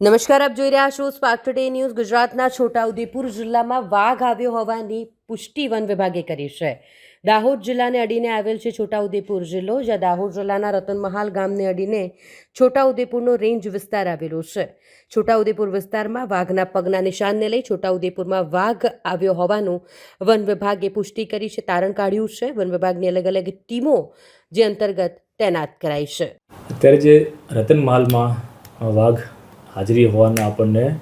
નમસ્કાર, આપ જોઈ રહ્યા છો સ્પાર્ક ટુડે ન્યૂઝ ગુજરાતના છોટાઉદેપુર જિલ્લામાં વાઘ આવ્યો હોવાની પુષ્ટિ વન વિભાગે કરી છે. દાહોદ જિલ્લાને અડીને આવેલ છે છોટાઉદેપુર જિલ્લો, જ્યાં દાહોદ જિલ્લાના રતનમહાલ ગામને અડીને છોટાઉદેપુરનો રેન્જ વિસ્તાર આવેલો છે. છોટાઉદેપુર વિસ્તારમાં વાઘના પગના નિશાનને લઈ છોટાઉદેપુરમાં વાઘ આવ્યો હોવાનું વન વિભાગે પુષ્ટિ કરી છે, તારણ કાઢ્યું છે. વન વિભાગની અલગ અલગ ટીમો જે અંતર્ગત તૈનાત કરાઈ છે. અત્યારે જે રતનમહાલમાં વાઘ હાજરી હોવાના આપણને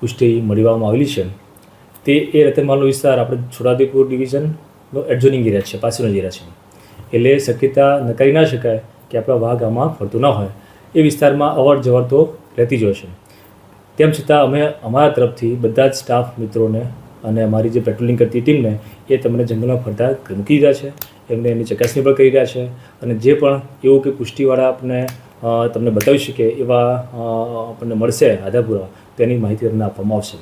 પુષ્ટિ મળવામાં આવેલી છે. તે એ રતનમાલનો વિસ્તાર આપણે છોટાઉદેપુર ડિવિઝનનો એડજોનિંગ એરિયા છે પાસેનો એરિયા છે. એટલે શક્યતા નકારી ના શકાય કે આપણા વાઘ આમાં ફરતો ન હોય. એ વિસ્તારમાં અવર જવર તો રહેતી જ હોય છે. તેમ છતાં અમે અમારા તરફથી બધા જ સ્ટાફ મિત્રોને અને અમારી જે પેટ્રોલિંગ કરતી ટીમને એ તમને જંગલમાં ફરતા મૂકી રહ્યા છે. એમને એની ચકાસણી પણ કરી રહ્યા છે. અને જે પણ એવું કે પુષ્ટિવાળા આપણને અ, તમને બતાવી શકે એવા આપણને મળશે આધાર તેની માહિતી તમને આપવામાં આવશે.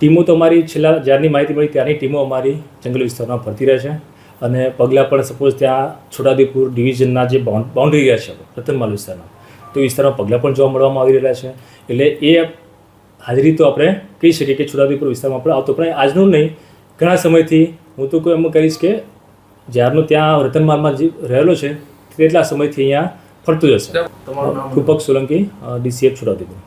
ટીમો તો અમારી છેલ્લા જ્યારની માહિતી મળી ત્યારની ટીમો અમારી જંગલ વિસ્તારમાં ફરતી રહે છે. અને પગલાં પણ સપોઝ ત્યાં છોટાઉદેપુર ડિવિઝનના જે બાઉન્ડ બાઉન્ડ્રી રહ્યા છે, રતનમાલ વિસ્તારના. તો વિસ્તારમાં પગલાં પણ જોવા મળવામાં આવી રહ્યા છે. એટલે એ હાજરી તો આપણે કહી શકીએ કે છોટાઉદેપુર વિસ્તારમાં આપણે આવતો, પણ આજનું નહીં. ઘણા સમયથી હું તો કોઈ એમ કહીશ કે જ્યારનો ત્યાં રતનમાલમાં જે રહેલો છે, તેટલા સમયથી અહીંયા ફરતું જશે. હશે કૃપક સોલંકી ડીસીએફ છોટાઉદેપુર.